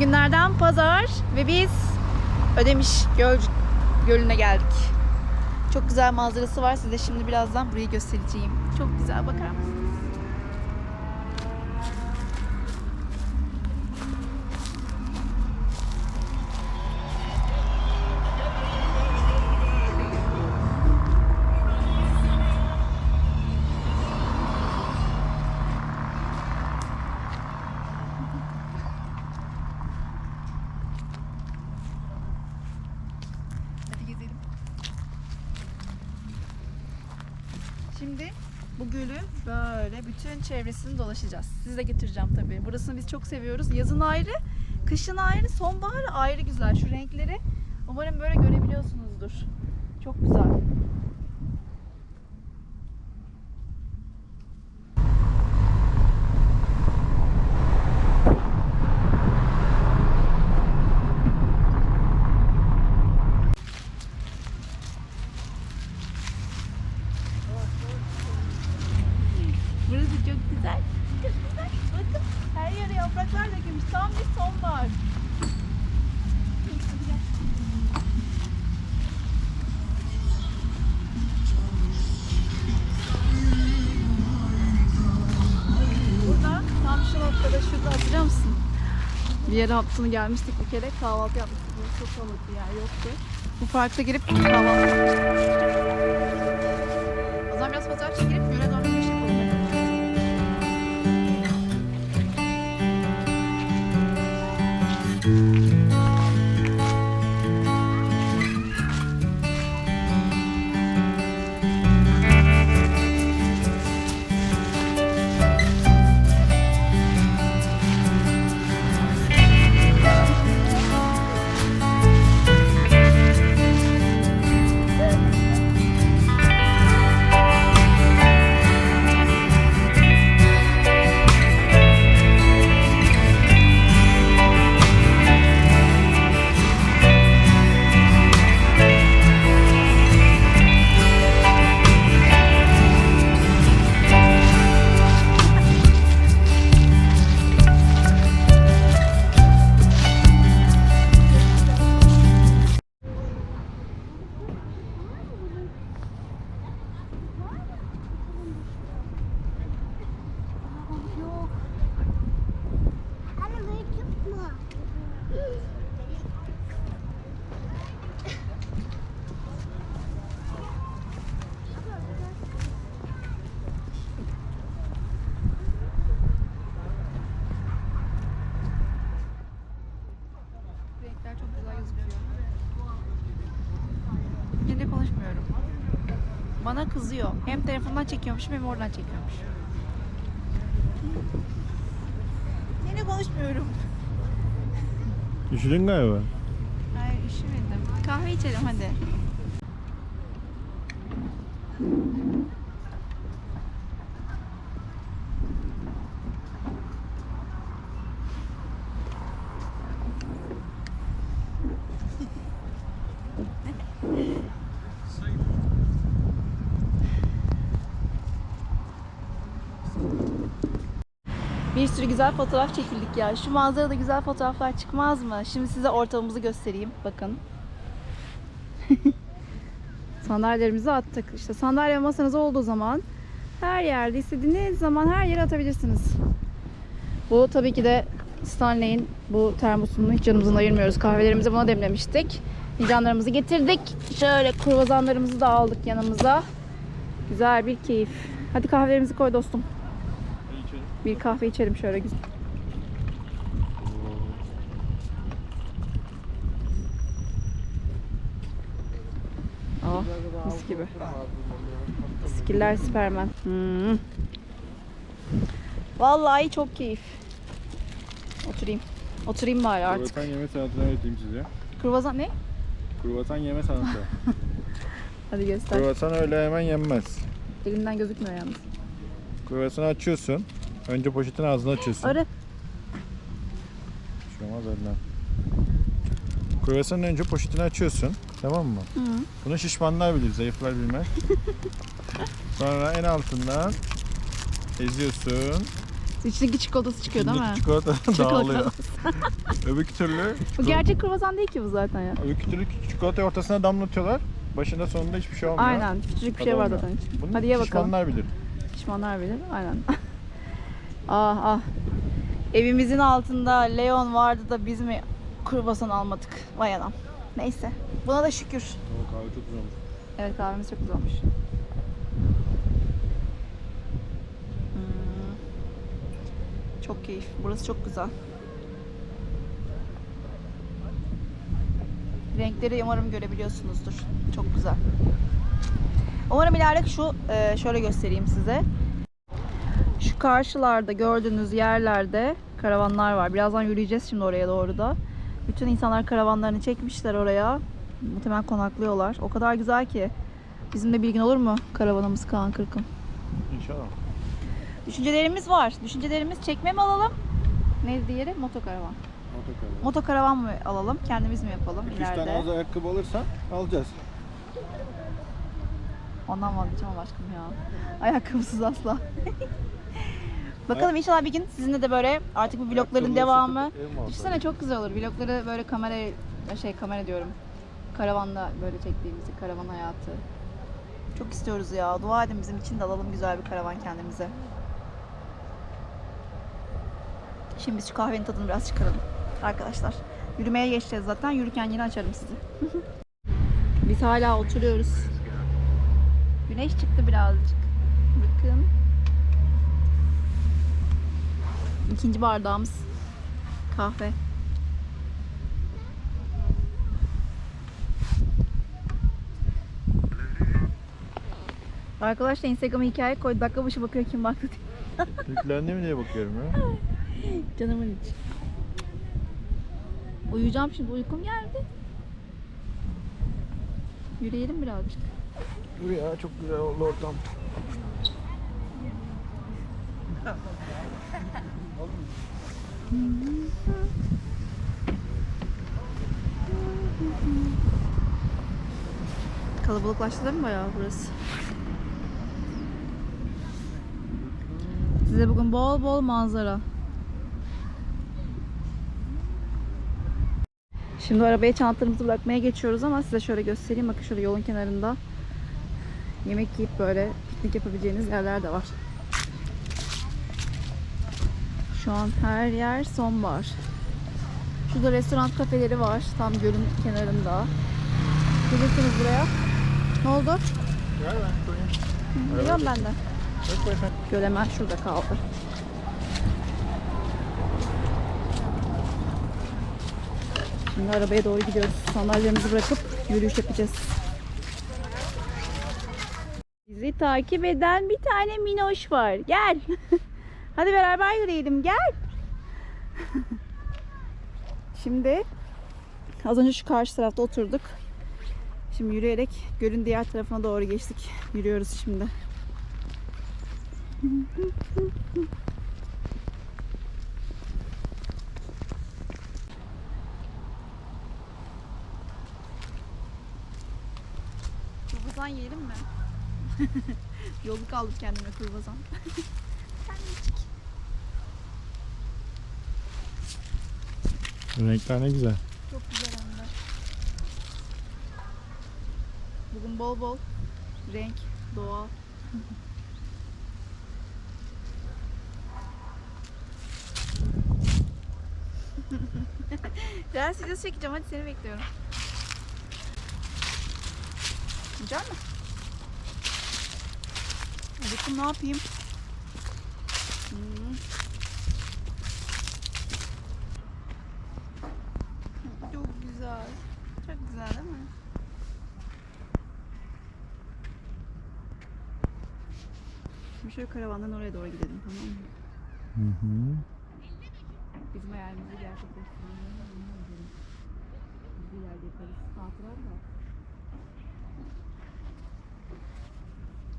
Günlerden pazar ve biz Ödemiş Göl Gölü'ne geldik. Çok güzel manzarası var. Size şimdi birazdan burayı göstereceğim. Çok güzel bakar mısınız? Gölü böyle bütün çevresini dolaşacağız. Sizi de getireceğim tabii. Burasını biz çok seviyoruz. Yazın ayrı, kışın ayrı, sonbahar ayrı güzel. Şu renkleri umarım böyle görebiliyorsunuzdur. Çok güzel. Bir yere hafta sonu gelmiştik bir kere kahvaltı yapmıştık. Burası çok kalabalık bir yer yoktu. Bu parkta girip kahvaltı O zaman biraz fotoğraf çekilip göle doğru Bana kızıyor. Hem telefondan çekiyormuş hem oradan çekiyormuş. Yine konuşmuyorum. Üşüdün galiba. Hayır üşümedim. Kahve içelim hadi. Sürü güzel fotoğraf çekildik ya. Şu manzarada güzel fotoğraflar çıkmaz mı? Şimdi size ortamımızı göstereyim. Bakın. Sandalyelerimizi attık. İşte sandalye masanız olduğu zaman her yerde istediğiniz zaman her yere atabilirsiniz. Bu tabii ki de Stanley'in bu termosunu hiç yanımızdan ayırmıyoruz. Kahvelerimizi buna demlemiştik. Fincanlarımızı getirdik. Şöyle kruvazanlarımızı da aldık yanımıza. Güzel bir keyif. Hadi kahvelerimizi koy dostum. Bir kahve içelim şöyle güzel. Oh, mis gibi. Skiller Superman. Hmm. Vallahi çok keyif. Oturayım. Oturayım bari artık. Kruvasan yeme sanatını öğreteyim size. Kruvazan ne? Kruvasan yeme sanatı. Hadi göster. Kruvasan öyle hemen yenmez. Elimden gözükmüyor yalnız. Kruvasanı açıyorsun. Önce poşetin ağzını açıyorsun. Arı. Şu olmaz öyle. Kruvasanın önce poşetini açıyorsun. Tamam mı? Hı. Bunu şişmanlar bilir, zayıflar bilmez. Sonra en altından Eziyorsun. İçindeki çikolatası çıkıyor değil mi? İçindeki çikolata dağılıyor. Öbürkü türlü Bu gerçek kruvasan değil ki bu zaten ya. öbürkü türlü çikolatayı ortasına damlatıyorlar. Başında sonunda hiçbir şey olmuyor. Aynen. Küçücük bir şey var zaten içinde. Bunu Hadi ye bakalım. pişmanlar bilir. Pişmanlar bilir. Aynen. Ah ah. Evimizin altında Leon vardı da biz mi kruvasan almadık? Vay anam. Neyse. Buna da şükür. kahve çok güzel olmuş. Evet kahvemiz çok güzel olmuş. Hmm. Çok keyif. Burası çok güzel. Renkleri umarım görebiliyorsunuzdur. Çok güzel. Umarım ileride şu e, şöyle göstereyim size. Şu karşılarda gördüğünüz yerlerde karavanlar var. Birazdan yürüyeceğiz şimdi oraya doğru da. Bütün insanlar karavanlarını çekmişler oraya. Muhtemelen konaklıyorlar. O kadar güzel ki. Bizim de bilgin olur mu karavanımız Kaan Kırkım? İnşallah. Düşüncelerimiz var. Düşüncelerimiz çekme mi alalım? Ne diğeri? Motokaravan. Otokaravan. Motokaravan mı alalım? Kendimiz mi yapalım 2-3 tane ileride? az ayakkabı alırsan alacağız. Ondan vazgeçemem aşkım ya. Ayakkabısız asla. Bakalım inşallah bir gün sizinle de böyle artık bu vlogların devamı. Düşünsene çok güzel olur. Vlogları böyle kamera şey kamera diyorum. Karavanla böyle çektiğimizi, karavan hayatı. Çok istiyoruz ya. Dua edin bizim için de alalım güzel bir karavan kendimize. Şimdi biz şu kahvenin tadını biraz çıkaralım. Arkadaşlar. Yürümeye geçeceğiz zaten. Yürürken yine açarım sizi. biz hala oturuyoruz. Güneş çıktı birazcık. Bakın. İkinci bardağımız kahve. Arkadaşlar Instagram'a hikaye koydu. Dakika başı bakıyor kim baktı diye. Yüklendi mi diye bakıyorum ya. Canımın içi. Uyuyacağım şimdi. Uykum geldi. Yürüyelim birazcık. Dur ya çok güzel oldu ortam. Kalabalıklaştı değil mi bayağı burası? Size bugün bol bol manzara. Şimdi arabaya çantalarımızı bırakmaya geçiyoruz ama size şöyle göstereyim. Bakın şöyle yolun kenarında yemek yiyip böyle piknik yapabileceğiniz yerler de var. Şu an her yer sonbahar. Şurada restoran kafeleri var. Tam gölün kenarında. Gelirsiniz buraya. Ne oldu? Gel ben de. Göl şurada kaldı. Şimdi arabaya doğru gidiyoruz. Sandalyelerimizi bırakıp yürüyüş yapacağız. Bizi takip eden bir tane minoş var. Gel. Hadi beraber yürüyelim. Gel. Şimdi az önce şu karşı tarafta oturduk. Şimdi yürüyerek gölün diğer tarafına doğru geçtik. Yürüyoruz şimdi. Kurbasan yiyelim mi? Yolluk aldım kendime kurbasan. Renkler ne güzel. Çok güzel hem de. Bugün bol bol renk, doğa. Ders videosu çekeceğim hadi seni bekliyorum. Yiyecek misin? Bakın ne yapayım? Hmm. Çok güzel. Çok güzel değil mi? Şimdi şöyle karavandan oraya doğru gidelim tamam mı? Hı hı. Bizim hayalimizi gerçekleştirelim. Biz bir yerde yaparız. Hatıra da.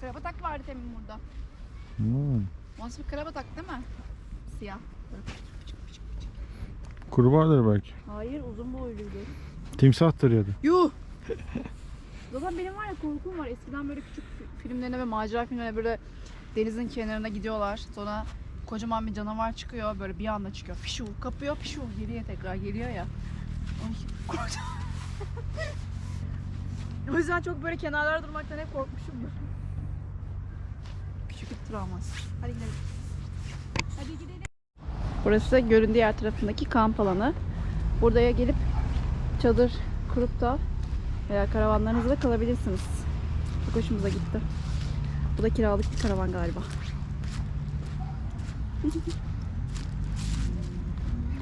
Karabatak vardı temin burada. Hmm. Nasıl bir karabatak değil mi? Siyah. Kurbağadır belki. Hayır uzun boyluydu. Timsahtır ya da. Yuh! Zaten benim var ya korkum var. Eskiden böyle küçük filmlerine ve macera filmlerine böyle denizin kenarına gidiyorlar. Sonra kocaman bir canavar çıkıyor. Böyle bir anda çıkıyor. Pişu kapıyor pişu geriye tekrar geliyor ya. Ay o yüzden çok böyle kenarlarda durmaktan hep korkmuşumdur. Küçük bir travması. Hadi gidelim. Hadi gidelim. Burası gölün diğer tarafındaki kamp alanı. Buraya gelip çadır kurup da veya karavanlarınızda kalabilirsiniz. Çok hoşumuza gitti. Bu da kiralık bir karavan galiba.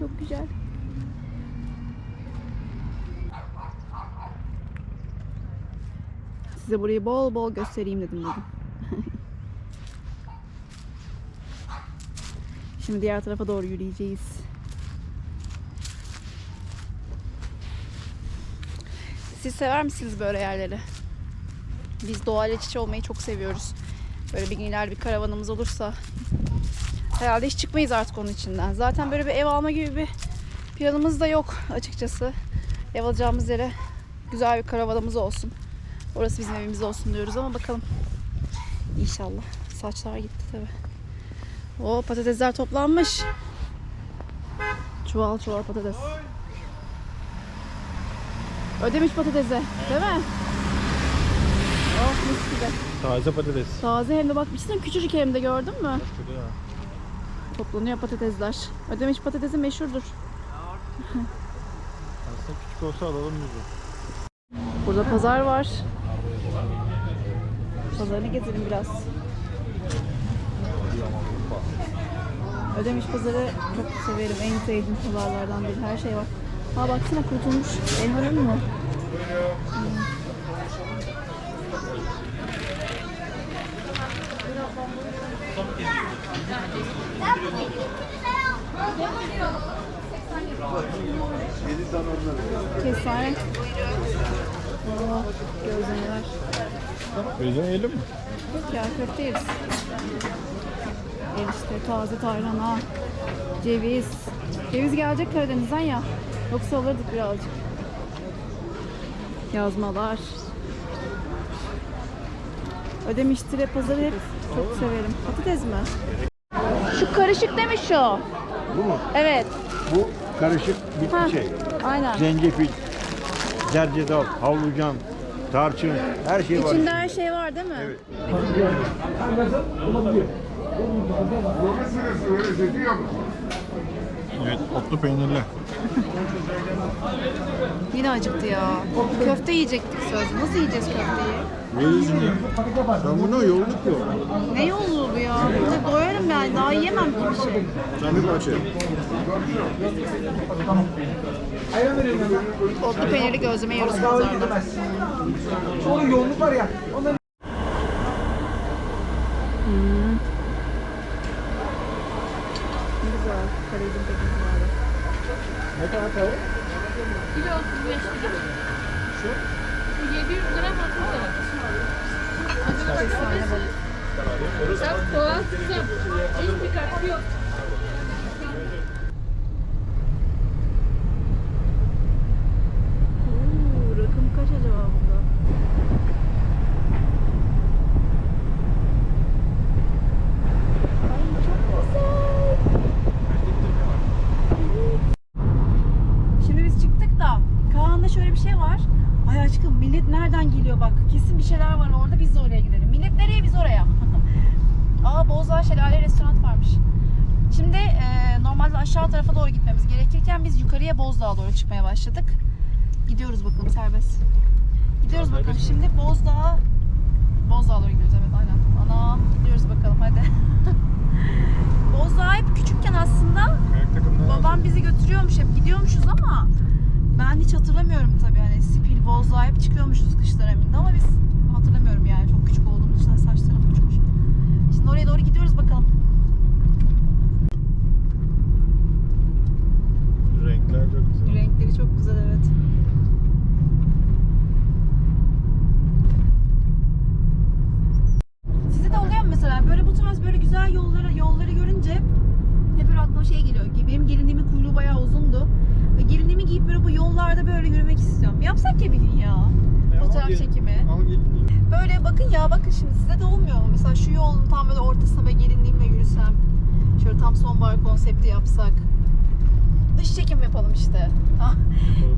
Çok güzel. Size burayı bol bol göstereyim dedim bugün. Şimdi diğer tarafa doğru yürüyeceğiz. Siz sever misiniz böyle yerleri? Biz doğayla iç olmayı çok seviyoruz. Böyle bir gün ileride bir karavanımız olursa herhalde hiç çıkmayız artık onun içinden. Zaten böyle bir ev alma gibi bir planımız da yok açıkçası. Ev alacağımız yere güzel bir karavanımız olsun. Orası bizim evimiz olsun diyoruz ama bakalım. İnşallah. Saçlar gitti tabi. O patatesler toplanmış. Çuval çuval patates. Ödemiş patatesi. Değil mi? Oh mis gibi. Taze patates. Taze hem de bak bir küçücük hem de gördün mü? Şurada. Toplanıyor patatesler. Ödemiş patatesi meşhurdur. Aslında küçük olsa alalım bizi. Burada pazar var. Pazarını gezelim biraz. Ödemiş pazarı çok severim. En sevdiğim pazarlardan biri. Her şey var. Ha baksana kurutulmuş elmanın mı? Hmm. Kestane. Oo, gözlemeler. Gözden yiyelim mi? Yok ya köfte yeriz. Erişte, taze tarhana, ceviz. Ceviz gelecek Karadeniz'den ya. Yoksa alırdık birazcık. Yazmalar. Ödemiş tire pazarı hep çok severim. Patates mi? Şu karışık demiş şu. Bu mu? Evet. Bu karışık bitki Ha, şey. aynen. Zencefil, zercedal, havlucan, tarçın, her şey var. İçinde her şey var değil mi? Evet. Evet, otlu peynirli. Yine acıktı ya. Köfte yiyecektik sözde. Nasıl yiyeceğiz köfteyi? Yeriz mi? Sen buna yolluk yok. Ne yolluğu bu ya? Burada doyarım yani. Daha yiyemem ki bir şey. Sen bir parça. Otlu peynirli gözleme yiyoruz pazarda. Onun yoğunluk var ya. Ondan Ne güzel. Karayip'in pek güzel. Ne kadar tavuk? Kilo 35 lira. Şu? Bu 700 lira bakım Efsane balık. Saf doğal saf. Hiçbir katkı yok. Oo, rakım kaç acaba burada? Ay çok güzel. Evet. Şimdi biz çıktık da Kaan'da şöyle bir şey var. Ay aşkım millet nereden geliyor bak. Kesin bir şeyler var orada biz de oraya gidelim. Millet nereye biz oraya. Aa Bozdağ Şelale Restoran varmış. Şimdi e, normalde aşağı tarafa doğru gitmemiz gerekirken biz yukarıya Bozdağ'a doğru çıkmaya başladık. Gidiyoruz bakalım serbest. Gidiyoruz bakalım. Şimdi Bozdağ Bozdağ'a doğru gidiyoruz evet aynen. Ana gidiyoruz bakalım hadi. Bozdağ hep küçükken aslında Kayak babam bizi götürüyormuş hep gidiyormuşuz ama ben hiç hatırlamıyorum tabii hani Bozdağ hep çıkıyormuşuz kış döneminde ama biz hatırlamıyorum yani çok küçük olduğumuz için saçlarım uçmuş. Şimdi oraya doğru gidiyoruz bakalım. Renkler çok güzel. Renkleri çok güzel evet. Size de oluyor mu mesela böyle bu tarz böyle güzel yolları yolları görünce hep böyle aklıma şey geliyor. Benim gelinliğimin kuyruğu bayağı uzundu. Ve gelinliğimi giyip böyle bu yollarda böyle yürümek istiyorum. Yapsak ya bir gün ya. Fotoğraf çekimi. Al gel. Böyle bakın ya bakın şimdi size de olmuyor mu? Mesela şu yolun tam böyle ortasına böyle gerinliğimle yürüsem. Şöyle tam sonbahar konsepti yapsak. Dış çekim yapalım işte. Ah,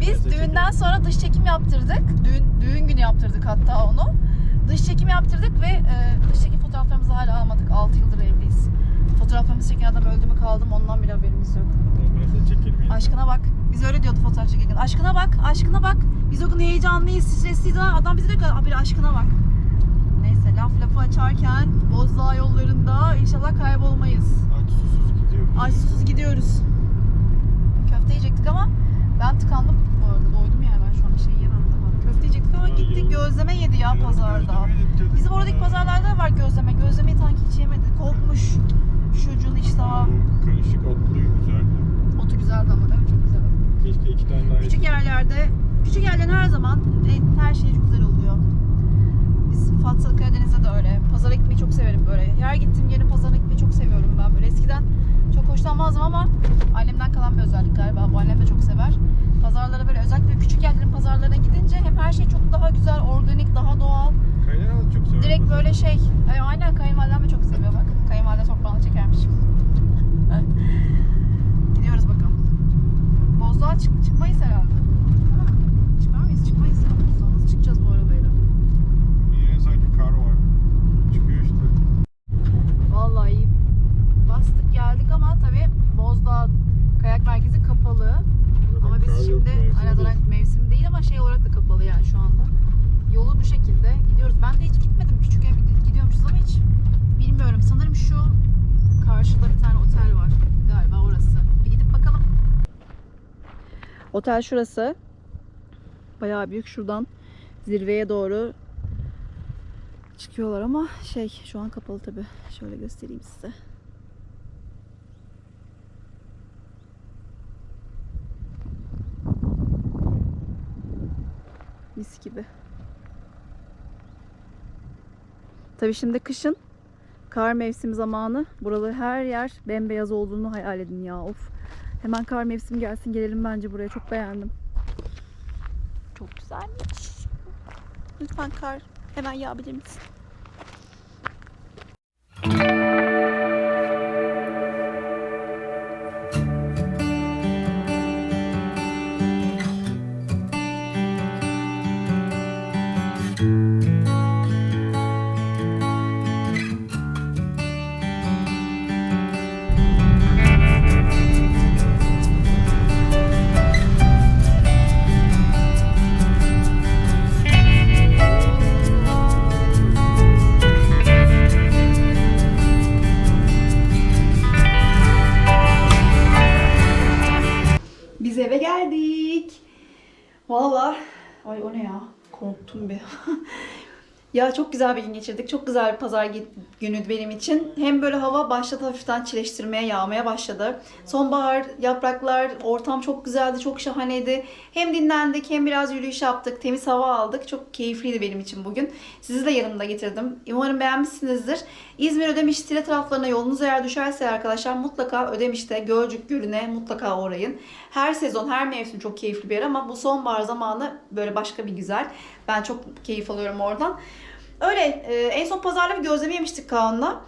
Biz düğünden sonra dış çekim yaptırdık. Düğün, düğün günü yaptırdık hatta onu. Dış çekim yaptırdık ve e, dış çekim fotoğraflarımızı hala almadık. 6 yıldır evliyiz. Fotoğraflarımızı çeken adam öldü mü kaldı mı ondan bile haberimiz yok. Aşkına bak. Biz öyle diyordu fotoğraf çekerken. Aşkına bak, aşkına bak. Biz o gün heyecanlıyız, stresliyiz. Adam bize diyor ki abi aşkına bak. Neyse laf lafı açarken Bozdağ yollarında inşallah kaybolmayız. Aç susuz gidiyor. Ay susuz gidiyoruz. Köfte yiyecektik ama ben tıkandım bu arada. Doydum yani ben şu an bir şey yemem daha. Köfte yiyecektik ama gittik gözleme yedi ya pazarda. Bizim oradaki pazarlarda da var gözleme. Gözlemeyi sanki hiç yemedi. Korkmuş. Şucun iştahı. Bu Karışık otluyu güzeldi. Otu güzeldi ama değil mi? Çok güzeldi. Keşke iki tane daha Küçük yerlerde, küçük yerlerin her zaman e, her şey çok güzel oluyor. Biz Fatsa Karadeniz'de de öyle. Pazara gitmeyi çok severim böyle. Her gittiğim yerin pazarına gitmeyi çok seviyorum ben böyle. Eskiden çok hoşlanmazdım ama annemden kalan bir özellik galiba. Bu annem de çok sever. Pazarlara böyle özellikle küçük yerlerin pazarlarına gidince hep her şey çok daha güzel, organik, daha doğal. Kaynana da çok sever. Direkt böyle şey. Ay, aynen kayınvalidem de çok seviyor bak. Kayınvalide toprağını çekermiş. Gidiyoruz bakalım. Bozdoğa çık çıkmayız herhalde. Ha, Çıkar mıyız? Çıkmayız ya. Bozdoğa nasıl çıkacağız bu arabayla? Niye sanki kar var. Çıkıyor işte. Vallahi iyi. Bastık geldik ama tabii Bozdağ kayak merkezi kapalı. Ama Kar biz yok, şimdi mevsim hani zaten değil. mevsim değil ama şey olarak da kapalı yani şu anda. Yolu bu şekilde gidiyoruz. Ben de hiç gitmedim. Küçükken bir- gidiyormuşuz ama hiç bilmiyorum. Sanırım şu karşıda bir tane otel var. Galiba orası. Bir gidip bakalım. Otel şurası. Bayağı büyük şuradan zirveye doğru çıkıyorlar ama şey şu an kapalı tabi. Şöyle göstereyim size. Mis gibi. Tabi şimdi kışın kar mevsimi zamanı. Buraları her yer bembeyaz olduğunu hayal edin ya. Of. Hemen kar mevsimi gelsin gelelim bence buraya. Çok beğendim. Çok güzelmiş. Lütfen kar hemen yağabilir misin? Ya çok güzel bir gün geçirdik. Çok güzel bir pazar günü benim için. Hem böyle hava başladı hafiften çileştirmeye, yağmaya başladı. Sonbahar, yapraklar, ortam çok güzeldi, çok şahaneydi. Hem dinlendik hem biraz yürüyüş yaptık, temiz hava aldık. Çok keyifliydi benim için bugün. Sizi de yanımda getirdim. Umarım beğenmişsinizdir. İzmir Ödemiş Tire taraflarına yolunuz eğer düşerse arkadaşlar mutlaka Ödemiş'te Gölcük Gölü'ne mutlaka uğrayın. Her sezon, her mevsim çok keyifli bir yer ama bu sonbahar zamanı böyle başka bir güzel. Ben çok keyif alıyorum oradan. Öyle e, en son pazarda bir gözleme yemiştik Kaan'la.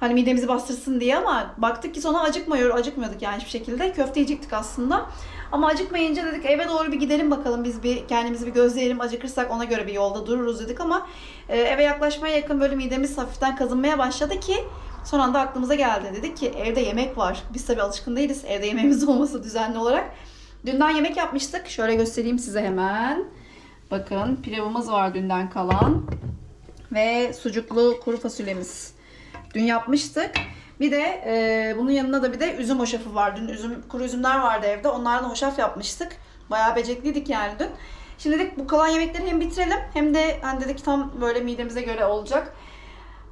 Hani midemizi bastırsın diye ama baktık ki sonra acıkmıyor, acıkmıyorduk yani hiçbir şekilde. Köfte yiyecektik aslında. Ama acıkmayınca dedik eve doğru bir gidelim bakalım biz bir kendimizi bir gözleyelim. Acıkırsak ona göre bir yolda dururuz dedik ama e, eve yaklaşmaya yakın böyle midemiz hafiften kazınmaya başladı ki son anda aklımıza geldi. Dedik ki evde yemek var. Biz tabii alışkın değiliz evde yemeğimiz olması düzenli olarak. Dünden yemek yapmıştık. Şöyle göstereyim size hemen. Bakın pilavımız var dünden kalan. Ve sucuklu kuru fasulyemiz. Dün yapmıştık. Bir de e, bunun yanında da bir de üzüm hoşafı var. Dün üzüm, kuru üzümler vardı evde. Onlardan hoşaf yapmıştık. Bayağı becerikliydik yani dün. Şimdi dedik bu kalan yemekleri hem bitirelim hem de hani dedik tam böyle midemize göre olacak.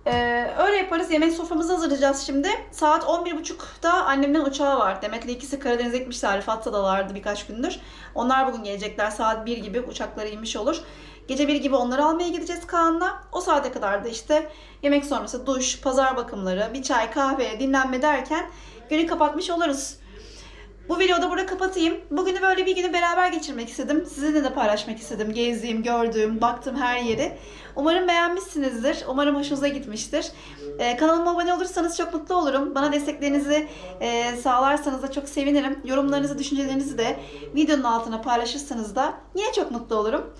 Ee, öyle yaparız. Yemek soframızı hazırlayacağız şimdi. Saat 11.30'da annemden uçağı var. Demet'le ikisi Karadeniz'e gitmişler. Fatsa'dalardı birkaç gündür. Onlar bugün gelecekler. Saat 1 gibi uçakları inmiş olur. Gece 1 gibi onları almaya gideceğiz Kaan'la. O saate kadar da işte yemek sonrası duş, pazar bakımları, bir çay, kahve, dinlenme derken günü kapatmış oluruz. Bu videoda burada kapatayım. Bugünü böyle bir günü beraber geçirmek istedim. Sizinle de paylaşmak istedim. Gezdiğim, gördüğüm, baktığım her yeri. Umarım beğenmişsinizdir. Umarım hoşunuza gitmiştir. Ee, kanalıma abone olursanız çok mutlu olurum. Bana desteklerinizi e, sağlarsanız da çok sevinirim. Yorumlarınızı, düşüncelerinizi de videonun altına paylaşırsanız da yine çok mutlu olurum.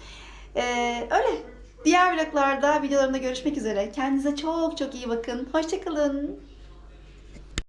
Ee, öyle. Diğer vloglarda, videolarımda görüşmek üzere. Kendinize çok çok iyi bakın. Hoşçakalın.